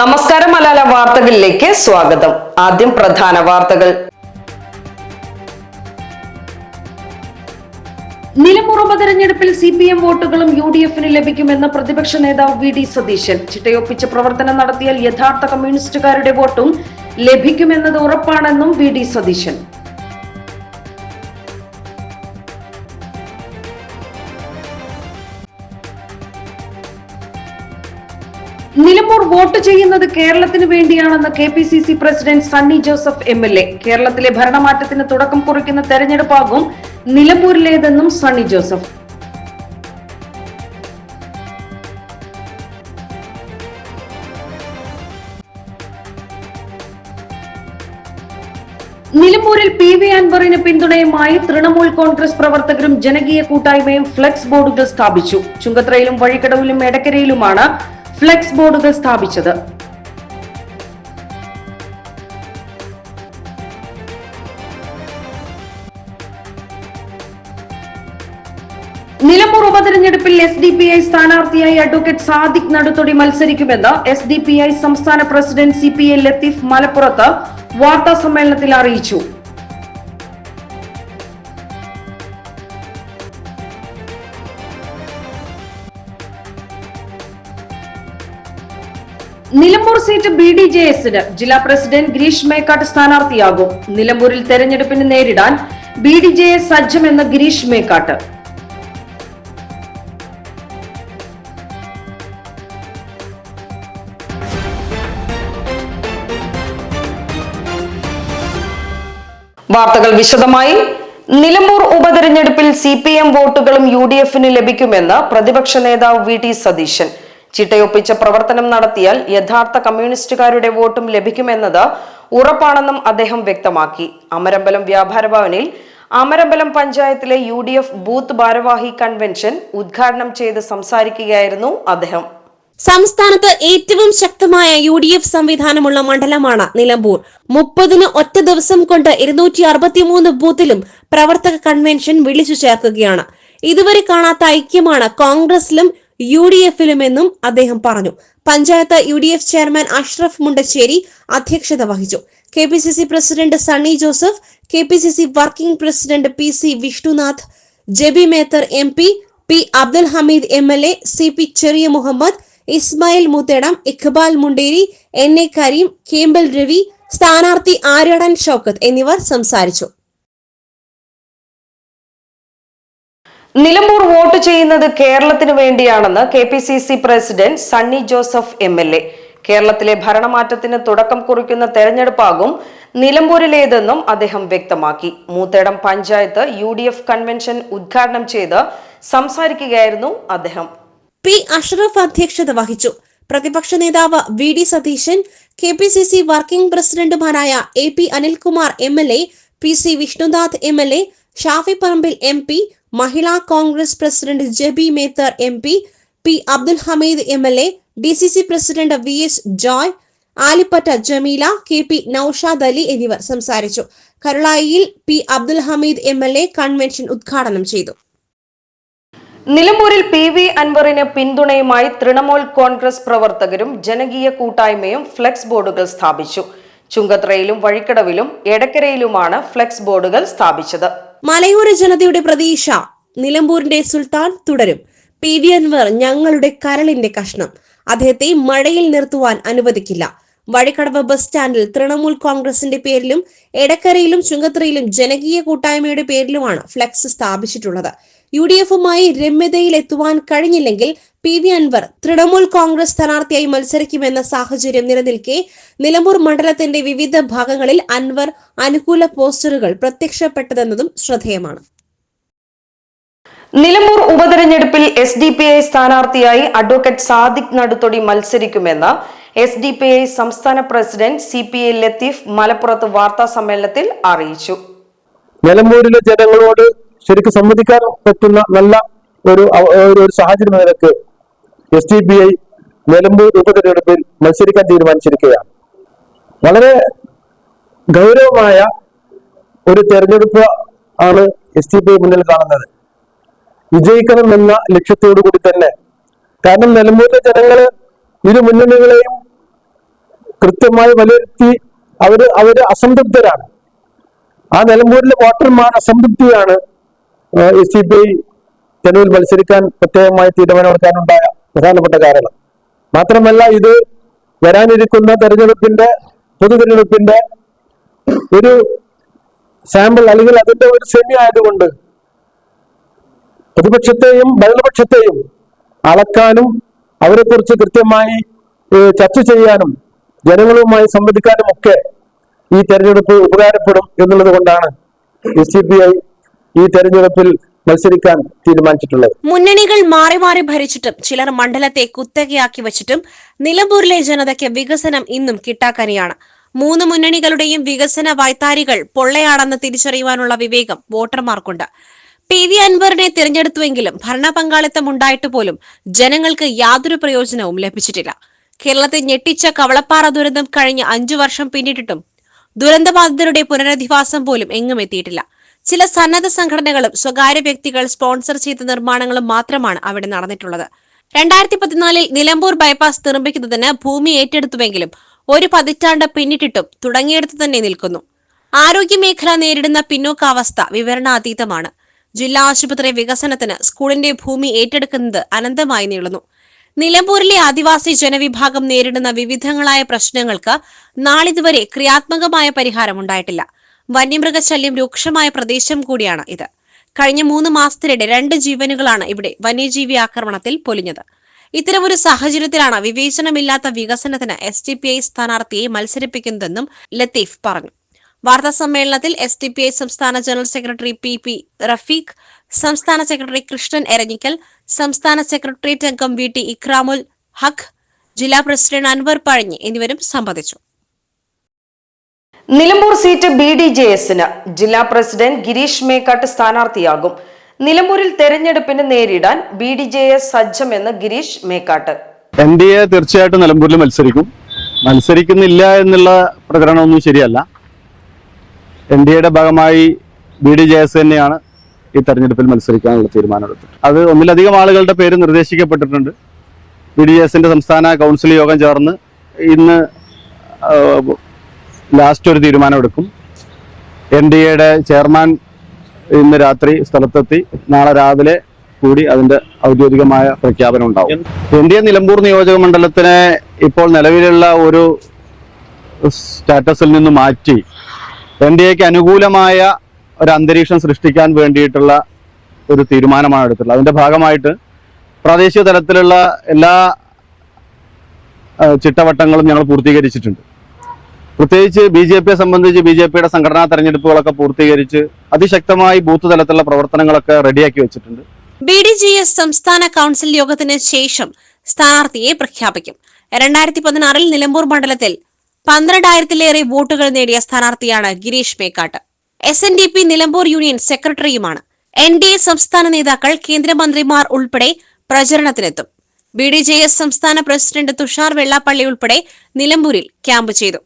നമസ്കാരം മലാല വാർത്തകളിലേക്ക് സ്വാഗതം. ആദ്യം പ്രധാന വാർത്തകൾ. നിലമ്പൂർ ഉപതെരഞ്ഞെടുപ്പിൽ സി പി എം വോട്ടുകളും യു ഡി എഫിന് ലഭിക്കുമെന്ന് പ്രതിപക്ഷ നേതാവ് വി ഡി സതീശൻ. ചിട്ടയൊപ്പിച്ച് പ്രവർത്തനം നടത്തിയാൽ യഥാർത്ഥ കമ്മ്യൂണിസ്റ്റുകാരുടെ വോട്ടും ലഭിക്കുമെന്നത് ഉറപ്പാണെന്നും V D Satheesan. Nilambur vote ചെയ്യുന്നത് കേരളത്തിന് വേണ്ടിയാണെന്ന് K P C C president Sunny Joseph M L A. കേരളത്തിലെ ഭരണമാറ്റത്തിന് തുടക്കം കുറിക്കുന്ന തെരഞ്ഞെടുപ്പാകും നിലമ്പൂരിലേതെന്നും സണ്ണി ജോസഫ്. നിലമ്പൂരിൽ പി വി അൻവറിന് പിന്തുണയുമായി തൃണമൂൽ കോൺഗ്രസ് പ്രവർത്തകരും ജനകീയ കൂട്ടായ്മയും ഫ്ലെക്സ് ബോർഡുകൾ സ്ഥാപിച്ചു. ചുങ്കത്രയിലും വഴിക്കടവിലും എടക്കരയിലുമാണ് ഫ്ലെക്സ് ബോർഡുകൾ സ്ഥാപിച്ചത്. നിലമ്പൂർ ഉപതെരഞ്ഞെടുപ്പിൽ എസ് ഡി പി ഐ സ്ഥാനാർത്ഥിയായി അഡ്വക്കേറ്റ് സാദിഖ് നടുത്തൊടി മത്സരിക്കുമെന്ന് എസ് ഡി പി ഐ സംസ്ഥാന president C P A Latheef മലപ്പുറത്ത് വാർത്താ സമ്മേളനത്തിൽ അറിയിച്ചു. Nilambur seat B D J എസിന് ജില്ലാ പ്രസിഡന്റ് ഗിരീഷ് മേക്കാട്ട് സ്ഥാനാർത്ഥിയാകും. നിലമ്പൂരിൽ തെരഞ്ഞെടുപ്പിന് നേരിടാൻ ബി ഡി ജെ എസ് സജ്ജമെന്ന് ഗിരീഷ് മേക്കാട്ട്. വാർത്തകൾ വിശദമായി. നിലമ്പൂർ ഉപതെരഞ്ഞെടുപ്പിൽ സി പി എം വോട്ടുകളും യു ഡി എഫിന് ലഭിക്കുമെന്ന് പ്രതിപക്ഷ നേതാവ് വി ടി സതീശൻ. ചിട്ടയൊപ്പിച്ച പ്രവർത്തനം നടത്തിയാൽ യഥാർത്ഥ കമ്മ്യൂണിസ്റ്റുകാരുടെ വോട്ടും ലഭിക്കുമെന്നത് ഉറപ്പാണെന്നും അദ്ദേഹം വ്യക്തമാക്കി. അമരമ്പലം വ്യാപാര ഭവനിൽ അമരമ്പലം പഞ്ചായത്തിലെ യു ഡി എഫ് ബൂത്ത് ഭാരവാഹി കൺവെൻഷൻ ഉദ്ഘാടനം ചെയ്ത് സംസാരിക്കുകയായിരുന്നു അദ്ദേഹം. സംസ്ഥാനത്ത് ഏറ്റവും ശക്തമായ യു ഡി എഫ് സംവിധാനമുള്ള മണ്ഡലമാണ് നിലമ്പൂർ. മുപ്പതിന് ഒറ്റ ദിവസം കൊണ്ട് ഇരുന്നൂറ്റി അറുപത്തിമൂന്ന് ബൂത്തിലും പ്രവർത്തക കൺവെൻഷൻ വിളിച്ചു ചേർക്കുകയാണ്. ഇതുവരെ കാണാത്ത ഐക്യമാണ് കോൺഗ്രസിലും യു ഡി എഫിലുമെന്നും അദ്ദേഹം പറഞ്ഞു. Panchayat U D F chairman Ashraf Mundassery അധ്യക്ഷത വഹിച്ചു. K P C C president Sunny Joseph K P C C working president P C Vishnunath Jebi Mather M P P Abdul Hameed M L A C P Cheriya Muhammad Ismail Moothedam Iqbal Munderi N A Kareem Kempal Ravi സ്ഥാനാർത്ഥി ആര്യടൻ ഷൗക്കത്ത് എന്നിവർ സംസാരിച്ചു. Nilambur vote ചെയ്യുന്നത് കേരളത്തിന് വേണ്ടിയാണെന്ന് K P C C president Sunny Joseph M L A. കേരളത്തിലെ ഭരണമാറ്റത്തിന് തുടക്കം കുറിക്കുന്ന തെരഞ്ഞെടുപ്പാകും നിലമ്പൂരിലേതെന്നും അദ്ദേഹം വ്യക്തമാക്കി. Moothedam panchayat U D F convention ഉദ്ഘാടനം ചെയ്ത് സംസാരിക്കുകയായിരുന്നു അദ്ദേഹം. പി അഷ്റഫ് അധ്യക്ഷത വഹിച്ചു. പ്രതിപക്ഷ നേതാവ് V D Satheesan K P C C working പ്രസിഡന്റുമാരായ A P Anilkumar M L A P C Vishnunath M L A Shafi Parambil M P Mahila Congress president Jebi Mather M P P Abdul Hameed M L A D C C president V S Joy Alippatta Jameela K P Noushad Ali എന്നിവർ സംസാരിച്ചു. കരുളായിയിൽ P Abdul Hameed M L A convention ഉദ്ഘാടനം ചെയ്തു. നിലമ്പൂരിൽ P V അൻവറിന് പിന്തുണയുമായി തൃണമൂൽ കോൺഗ്രസ് പ്രവർത്തകരും ജനകീയ കൂട്ടായ്മയും ഫ്ലെക്സ് ബോർഡുകൾ സ്ഥാപിച്ചു. ചുങ്കത്രയിലും വഴിക്കടവിലും എടക്കരയിലുമാണ് ഫ്ലെക്സ് ബോർഡുകൾ സ്ഥാപിച്ചത്. മലയോര ജനതയുടെ പ്രതീക്ഷ. നിലമ്പൂരിന്റെ സുൽത്താൻ തുടരും. പി. വി. അൻവർ ഞങ്ങളുടെ കരളിന്റെ കഷ്ണം. അദ്ദേഹത്തെ മഴയിൽ നിർത്തുവാൻ അനുവദിക്കില്ല. വഴിക്കടവ് ബസ് സ്റ്റാൻഡിൽ തൃണമൂൽ കോൺഗ്രസിന്റെ പേരിലും എടക്കരയിലും ചുങ്കത്തറയിലും ജനകീയ കൂട്ടായ്മയുടെ പേരിലുമാണ് ഫ്ലക്സ് സ്ഥാപിച്ചിട്ടുള്ളത്. യു ഡി എഫുമായി രമ്യതയിൽ എത്തുവാൻ കഴിഞ്ഞില്ലെങ്കിൽ പി വി അൻവർ തൃണമൂൽ കോൺഗ്രസ് സ്ഥാനാർത്ഥിയായി മത്സരിക്കുമെന്ന സാഹചര്യം നിലനിൽക്കെ നിലമ്പൂർ മണ്ഡലത്തിന്റെ വിവിധ ഭാഗങ്ങളിൽ അൻവർ അനുകൂല പോസ്റ്ററുകൾ പ്രത്യക്ഷപ്പെട്ടതെന്നതും ശ്രദ്ധേയമാണ്. നിലമ്പൂർ ഉപതെരഞ്ഞെടുപ്പിൽ എസ് ഡി പി ഐ സ്ഥാനാർത്ഥിയായി അഡ്വക്കേറ്റ് സാദിഖ് നടുത്തൊടി മത്സരിക്കുമെന്ന് എസ് ഡി പി ഐ സംസ്ഥാന president C P I Latheef മലപ്പുറത്ത് വാർത്താ സമ്മേളനത്തിൽ അറിയിച്ചു. നിലമ്പൂരിലെ ജനങ്ങളോട് ശരിക്കും സംവദിക്കാൻ പറ്റുന്ന നല്ല ഒരു ഒരു സാഹചര്യം നിലയ്ക്ക് S T B I Nilambur ഉപതെരഞ്ഞെടുപ്പിൽ മത്സരിക്കാൻ തീരുമാനിച്ചിരിക്കുകയാണ്. വളരെ ഗൗരവമായ ഒരു തെരഞ്ഞെടുപ്പ് ആണ് എസ് ടി ഐ മുന്നിൽ കാണുന്നത്. വിജയിക്കണം എന്ന ലക്ഷ്യത്തോടു കൂടി തന്നെ. കാരണം നിലമ്പൂരിലെ ജനങ്ങൾ ഇരു മുന്നണികളെയും കൃത്യമായി വിലയിരുത്തി അവർ അവർ അസംതൃപ്തരാണ്. ആ നിലമ്പൂരിലെ വോട്ടർമാർ അസംതൃപ്തിയാണ് എസ് സി പി ഐ തെരുവിൽ മത്സരിക്കാൻ പ്രത്യേകമായി തീരുമാനമെടുക്കാനുണ്ടായ പ്രധാനപ്പെട്ട കാരണം. മാത്രമല്ല ഇത് വരാനിരിക്കുന്ന തെരഞ്ഞെടുപ്പിന്റെ പൊതു തെരഞ്ഞെടുപ്പിന്റെ ഒരു സാമ്പിൾ അല്ലെങ്കിൽ അതിന്റെ ഒരു സെമി ആയതുകൊണ്ട് പ്രതിപക്ഷത്തെയും ഭരണപക്ഷത്തെയും അളക്കാനും അവരെക്കുറിച്ച് കൃത്യമായി ചർച്ച ചെയ്യാനും ജനങ്ങളുമായി സംവദിക്കാനും ഒക്കെ ഈ തെരഞ്ഞെടുപ്പ് ഉപകാരപ്പെടും എന്നുള്ളത് കൊണ്ടാണ് എസ് സി പി ഐ ഈ തെരഞ്ഞെടുപ്പിൽ മത്സരിക്കാൻ തീരുമാനിച്ചിട്ടുള്ളത്? മുന്നണികൾ മാറി മാറി ഭരിച്ചിട്ടും ചിലർ മണ്ഡലത്തെ കുത്തകയാക്കി വച്ചിട്ടും നിലമ്പൂരിലെ ജനതയ്ക്ക് വികസനം ഇന്നും കിട്ടാക്കനിയാണ്. മൂന്ന് മുന്നണികളുടെയും വികസന വൈത്താരികൾ പൊള്ളയാണെന്ന് തിരിച്ചറിയുവാനുള്ള വിവേകം വോട്ടർമാർക്കുണ്ട്. പി വി അൻവറിനെ തിരഞ്ഞെടുത്തുവെങ്കിലും ഭരണ പങ്കാളിത്തം ഉണ്ടായിട്ട് പോലും ജനങ്ങൾക്ക് യാതൊരു പ്രയോജനവും ലഭിച്ചിട്ടില്ല. കേരളത്തെ ഞെട്ടിച്ച കവളപ്പാറ ദുരന്തം കഴിഞ്ഞ് അഞ്ചു വർഷം പിന്നിട്ടിട്ടും ദുരന്തബാധിതരുടെ പുനരധിവാസം പോലും എങ്ങും എത്തിയിട്ടില്ല. ചില സന്നദ്ധ സംഘടനകളും സ്വകാര്യ വ്യക്തികൾ സ്പോൺസർ ചെയ്ത നിർമ്മാണങ്ങളും മാത്രമാണ് അവിടെ നടന്നിട്ടുള്ളത്. രണ്ടായിരത്തി പതിനാലിൽ നിലമ്പൂർ ബൈപ്പാസ് നിർമ്മിക്കുന്നതിന് ഭൂമി ഏറ്റെടുത്തുവെങ്കിലും ഒരു പതിറ്റാണ്ട് പിന്നിട്ടിട്ടും തുടങ്ങിയെടുത്ത് തന്നെ നിൽക്കുന്നു. ആരോഗ്യമേഖല നേരിടുന്ന പിന്നോക്കാവസ്ഥ വിവരണാതീതമാണ്. ജില്ലാ ആശുപത്രി വികസനത്തിന് സ്കൂളിന്റെ ഭൂമി ഏറ്റെടുക്കുന്നത് അനന്തമായി നീളുന്നു. നിലമ്പൂരിലെ ആദിവാസി ജനവിഭാഗം നേരിടുന്ന വിവിധങ്ങളായ പ്രശ്നങ്ങൾക്ക് നാളിതുവരെ ക്രിയാത്മകമായ പരിഹാരമുണ്ടായിട്ടില്ല. വന്യമൃഗശല്യം രൂക്ഷമായ പ്രദേശം കൂടിയാണ് ഇത്. കഴിഞ്ഞ മൂന്ന് മാസത്തിനിടെ രണ്ട് ജീവനുകളാണ് ഇവിടെ വന്യജീവി ആക്രമണത്തിൽ പൊലിഞ്ഞത്. ഇത്തരമൊരു സാഹചര്യത്തിലാണ് വിവേചനമില്ലാത്ത വികസനത്തിന് എസ് ഡി പി ഐ സ്ഥാനാർത്ഥിയെ മത്സരിപ്പിക്കുന്നതെന്നും ലത്തീഫ് പറഞ്ഞു. വാർത്താ സമ്മേളനത്തിൽ എസ് ഡി പി ഐ സംസ്ഥാന general secretary P P Rafeeq സംസ്ഥാന സെക്രട്ടറി കൃഷ്ണൻ എരഞ്ഞിക്കൽ സംസ്ഥാന സെക്രട്ടേറിയറ്റ് അംഗം വി ടി ഇക്രാമുൽ ഹഖ് ജില്ലാ പ്രസിഡന്റ് അൻവർ പഴഞ്ഞി എന്നിവരും സംബന്ധിച്ചു. Nilambur seat B D J എസിന് ജില്ലാ പ്രസിഡന്റ് ഗിരീഷ് മേക്കാട്ട് സ്ഥാനാർത്ഥിയാകും. നിലമ്പൂരിൽ തെരഞ്ഞെടുപ്പിന് നേരിടാൻ B D J S സജ്ജമെന്ന് Gireesh Mekkat. N D A തീർച്ചയായിട്ടും നിലമ്പൂരിൽ മത്സരിക്കും. മത്സരിക്കുന്നില്ല എന്നുള്ള പ്രകടനമൊന്നും ശരിയല്ല. എൻ ഡി എയുടെ ഭാഗമായി ബി ഡി ജെ എസ് തന്നെയാണ് ഈ തെരഞ്ഞെടുപ്പിൽ മത്സരിക്കാനുള്ള തീരുമാനമെടുത്തത്. അത് ഒന്നിലധികം ആളുകളുടെ പേര് നിർദ്ദേശിക്കപ്പെട്ടിട്ടുണ്ട്. ബി ഡി ജെ എസിന്റെ സംസ്ഥാന കൗൺസിൽ യോഗം ചേർന്ന് ഇന്ന് ലാസ്റ്റ് ഒരു തീരുമാനമെടുക്കും എൻ ഡി എയുടെ ചെയർമാൻ ഇന്ന് രാത്രി സ്ഥലത്തെത്തി നാളെ രാവിലെ കൂടി അതിന്റെ ഔദ്യോഗികമായ പ്രഖ്യാപനം ഉണ്ടാവും. എ നിലമ്പൂർ നിയോജക മണ്ഡലത്തിനെ ഇപ്പോൾ നിലവിലുള്ള ഒരു സ്റ്റാറ്റസിൽ നിന്ന് മാറ്റി എൻ ഡി എക്ക് അനുകൂലമായ ഒരു അന്തരീക്ഷം സൃഷ്ടിക്കാൻ വേണ്ടിയിട്ടുള്ള ഒരു തീരുമാനമാണ് എടുത്തിട്ടുള്ളത്. അതിന്റെ ഭാഗമായിട്ട് പ്രാദേശിക തലത്തിലുള്ള എല്ലാ ചിട്ടവട്ടങ്ങളും ഞങ്ങൾ പൂർത്തീകരിച്ചിട്ടുണ്ട്. പ്രത്യേകിച്ച് ബി ജെ പിയെ സംബന്ധിച്ച് ബി ജെ പിയുടെ സംഘടനാ തെരഞ്ഞെടുപ്പുകളൊക്കെ പൂർത്തീകരിച്ച് അതിശക്തമായി ബൂത്ത് തലത്തിലുള്ള പ്രവർത്തനങ്ങളൊക്കെ റെഡിയാക്കി വെച്ചിട്ടുണ്ട്. ബി ഡി ജി എസ് സംസ്ഥാന കൗൺസിൽ യോഗത്തിന് ശേഷം സ്ഥാനാർത്ഥിയെ പ്രഖ്യാപിക്കും. രണ്ടായിരത്തി പതിനാറിൽ നിലമ്പൂർ മണ്ഡലത്തിൽ പന്ത്രണ്ടായിരത്തിലേറെ വോട്ടുകൾ നേടിയ സ്ഥാനാർത്ഥിയാണ് Gireesh Mekkat. S N D P Nilambur union സെക്രട്ടറിയുമാണ്. N D A സംസ്ഥാന നേതാക്കൾ കേന്ദ്രമന്ത്രിമാർ ഉൾപ്പെടെ പ്രചരണത്തിനെത്തും. ബി ഡി ജെ എസ് സംസ്ഥാന പ്രസിഡന്റ് തുഷാർ വെള്ളാപ്പള്ളി ഉൾപ്പെടെ നിലമ്പൂരിൽ ക്യാമ്പ് ചെയ്തു.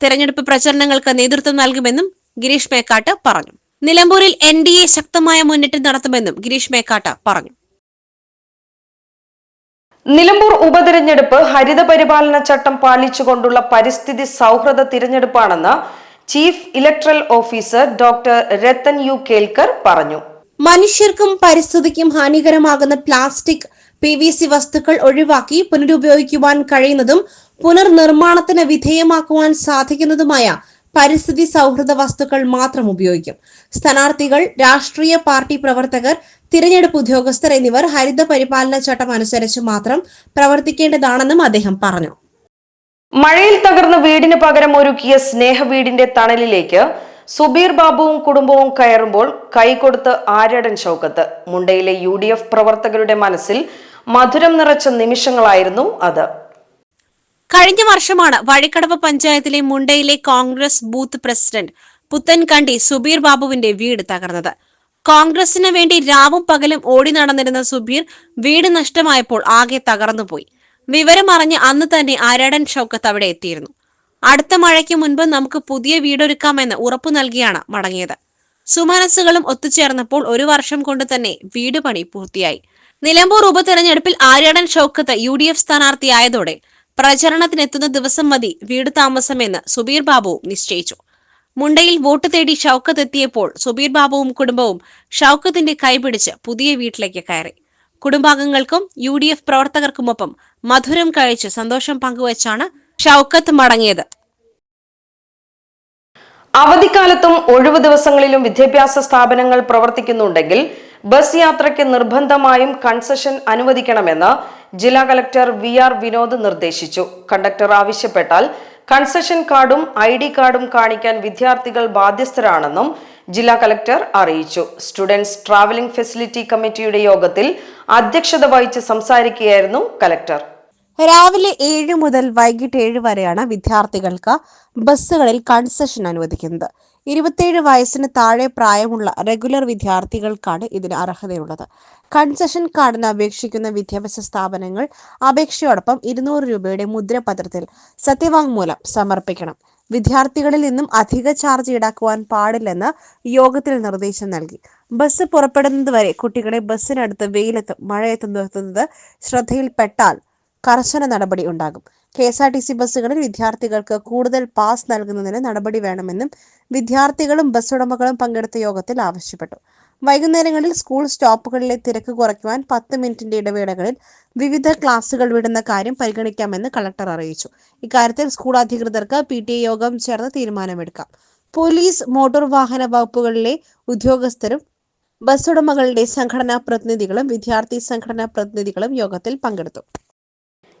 തെരഞ്ഞെടുപ്പ് പ്രചരണങ്ങൾക്ക് നേതൃത്വം നൽകുമെന്നും ഗിരീഷ് മേക്കാട്ട് പറഞ്ഞു. നിലമ്പൂരിൽ എൻ ഡി എ ശക്തമായ മുന്നേറ്റം നടത്തുമെന്നും ഗിരീഷ് മേക്കാട്ട് പറഞ്ഞു. നിലമ്പൂർ ഉപതെരഞ്ഞെടുപ്പ് ഹരിത പരിപാലന ചട്ടം പാലിച്ചുകൊണ്ടുള്ള പരിസ്ഥിതി സൗഹൃദ തിരഞ്ഞെടുപ്പാണെന്ന് chief electoral officer doctor Rathan U Kelkar പറഞ്ഞു. മനുഷ്യർക്കും പരിസ്ഥിതിക്കും ഹാനികരമാകുന്ന പ്ലാസ്റ്റിക് പി വി സി വസ്തുക്കൾ ഒഴിവാക്കി പുനരുപയോഗിക്കുവാൻ കഴിയുന്നതും പുനർനിർമ്മാണത്തിന് വിധേയമാക്കുവാൻ സാധിക്കുന്നതുമായ പരിസ്ഥിതി സൗഹൃദ വസ്തുക്കൾ മാത്രം ഉപയോഗിക്കും. സ്ഥാനാർത്ഥികൾ രാഷ്ട്രീയ പാർട്ടി പ്രവർത്തകർ തിരഞ്ഞെടുപ്പ് ഉദ്യോഗസ്ഥർ എന്നിവർ ഹരിത പരിപാലന ചട്ടം അനുസരിച്ച് മാത്രം പ്രവർത്തിക്കേണ്ടതാണെന്നും അദ്ദേഹം പറഞ്ഞു. മഴയിൽ തകർന്ന വീടിന് പകരം ഒരുക്കിയ സ്നേഹ വീടിന്റെ തണലിലേക്ക് സുബീർ ബാബുവും കുടുംബവും കയറുമ്പോൾ കൈകൊടുത്ത് ആര്യടൻ ഷൗക്കത്ത് മുണ്ടയിലെ യു ഡി എഫ് പ്രവർത്തകരുടെ മനസ്സിൽ മധുരം നിറച്ച നിമിഷങ്ങളായിരുന്നു അത്. കഴിഞ്ഞ വർഷമാണ് വഴിക്കടവ് പഞ്ചായത്തിലെ മുണ്ടയിലെ കോൺഗ്രസ് ബൂത്ത് പ്രസിഡന്റ് പുത്തൻകണ്ടി സുബീർ ബാബുവിന്റെ വീട് തകർന്നത്. കോൺഗ്രസിന് വേണ്ടി രാവും പകലും ഓടി നടന്നിരുന്ന സുബീർ വീട് നഷ്ടമായപ്പോൾ ആകെ തകർന്നുപോയി. വിവരമറിഞ്ഞ് അന്ന് തന്നെ ആരാടൻ ഷൗക്കത്ത് അവിടെ എത്തിയിരുന്നു. അടുത്ത മഴയ്ക്ക് മുൻപ് നമുക്ക് പുതിയ വീടൊരുക്കാമെന്ന് ഉറപ്പു നൽകിയാണ് മടങ്ങിയത്. സുമനസ്സുകളും ഒത്തുചേർന്നപ്പോൾ ഒരു വർഷം കൊണ്ട് തന്നെ വീട് പണി പൂർത്തിയായി. നിലമ്പൂർ ഉപതെരഞ്ഞെടുപ്പിൽ Aryadan Shoukath U D F സ്ഥാനാർത്ഥിയായതോടെ പ്രചരണത്തിനെത്തുന്ന ദിവസം മതി വീട് താമസമെന്ന് സുബീർ ബാബുവും നിശ്ചയിച്ചു. മുണ്ടയിൽ വോട്ട് തേടി ഷൌക്കത്ത് എത്തിയപ്പോൾ സുബീർ ബാബുവും കുടുംബവും ഷൌക്കത്തിന്റെ കൈപിടിച്ച് പുതിയ വീട്ടിലേക്ക് കയറി. കുടുംബാംഗങ്ങൾക്കും യു ഡി എഫ് പ്രവർത്തകർക്കുമൊപ്പം മധുരം കഴിച്ച് സന്തോഷം പങ്കുവച്ചാണ് ഷൌക്കത്ത് മടങ്ങിയത്. അവധിക്കാലത്തും ഒഴിവ് ദിവസങ്ങളിലും വിദ്യാഭ്യാസ സ്ഥാപനങ്ങൾ പ്രവർത്തിക്കുന്നുണ്ടെങ്കിൽ ബസ് യാത്രയ്ക്ക് നിർബന്ധമായും കൺസെഷൻ അനുവദിക്കണമെന്ന് ജില്ലാ കലക്ടർ വി ആർ വിനോദ് നിർദ്ദേശിച്ചു. കണ്ടക്ടർ ആവശ്യപ്പെട്ടാൽ കൺസെഷൻ കാർഡും ഐ ഡി കാർഡും കാണിക്കാൻ വിദ്യാർത്ഥികൾ ബാധ്യസ്ഥരാണെന്നും ജില്ലാ കലക്ടർ അറിയിച്ചു. സ്റ്റുഡൻസ് ട്രാവലിംഗ് ഫെസിലിറ്റി കമ്മിറ്റിയുടെ യോഗത്തിൽ അധ്യക്ഷത വഹിച്ച് സംസാരിക്കുകയായിരുന്നു കലക്ടർ. രാവിലെ ഏഴ് മുതൽ വൈകിട്ട് ഏഴ് വരെയാണ് വിദ്യാർത്ഥികൾക്ക് ബസ്സുകളിൽ കൺസെഷൻ അനുവദിക്കുന്നത്. ഇരുപത്തിയേഴ് വയസ്സിന് താഴെ പ്രായമുള്ള റെഗുലർ വിദ്യാർത്ഥികൾക്കാണ് ഇതിന് അർഹതയുള്ളത്. കൺസെഷൻ കാർഡിന് അപേക്ഷിക്കുന്ന വിദ്യാഭ്യാസ സ്ഥാപനങ്ങൾ അപേക്ഷയോടൊപ്പം ഇരുന്നൂറ് രൂപയുടെ മുദ്രപത്രത്തിൽ സത്യവാങ്മൂലം സമർപ്പിക്കണം. വിദ്യാർത്ഥികളിൽ നിന്നും അധിക ചാർജ് ഈടാക്കുവാൻ പാടില്ലെന്ന് യോഗത്തിൽ നിർദ്ദേശം നൽകി. ബസ് പുറപ്പെടുന്നതുവരെ കുട്ടികളെ ബസ്സിനടുത്ത് വെയിലത്തും മഴയത്തും നിർത്തുന്നത് ശ്രദ്ധയിൽപ്പെട്ടാൽ കർശന നടപടി ഉണ്ടാകും. K S R T C ബസ്സുകളിൽ വിദ്യാർത്ഥികൾക്ക് കൂടുതൽ പാസ് നൽകുന്നതിന് നടപടി വേണമെന്നും വിദ്യാർത്ഥികളും ബസ് ഉടമകളും പങ്കെടുത്ത യോഗത്തിൽ ആവശ്യപ്പെട്ടു. വൈകുന്നേരങ്ങളിൽ സ്കൂൾ സ്റ്റോപ്പുകളിലെ തിരക്ക് കുറയ്ക്കുവാൻ പത്ത് മിനിറ്റിന്റെ ഇടവേളകളിൽ വിവിധ ക്ലാസുകൾ വിടുന്ന കാര്യം പരിഗണിക്കാമെന്ന് കളക്ടർ അറിയിച്ചു. ഇക്കാര്യത്തിൽ സ്കൂൾ അധികൃതർക്ക് പി ടി എ യോഗം ചേർന്ന് തീരുമാനമെടുക്കാം. പോലീസ് മോട്ടോർ വാഹന വകുപ്പുകളിലെ ഉദ്യോഗസ്ഥരും ബസ് ഉടമകളുടെ സംഘടനാ പ്രതിനിധികളും വിദ്യാർത്ഥി സംഘടനാ പ്രതിനിധികളും യോഗത്തിൽ പങ്കെടുത്തു.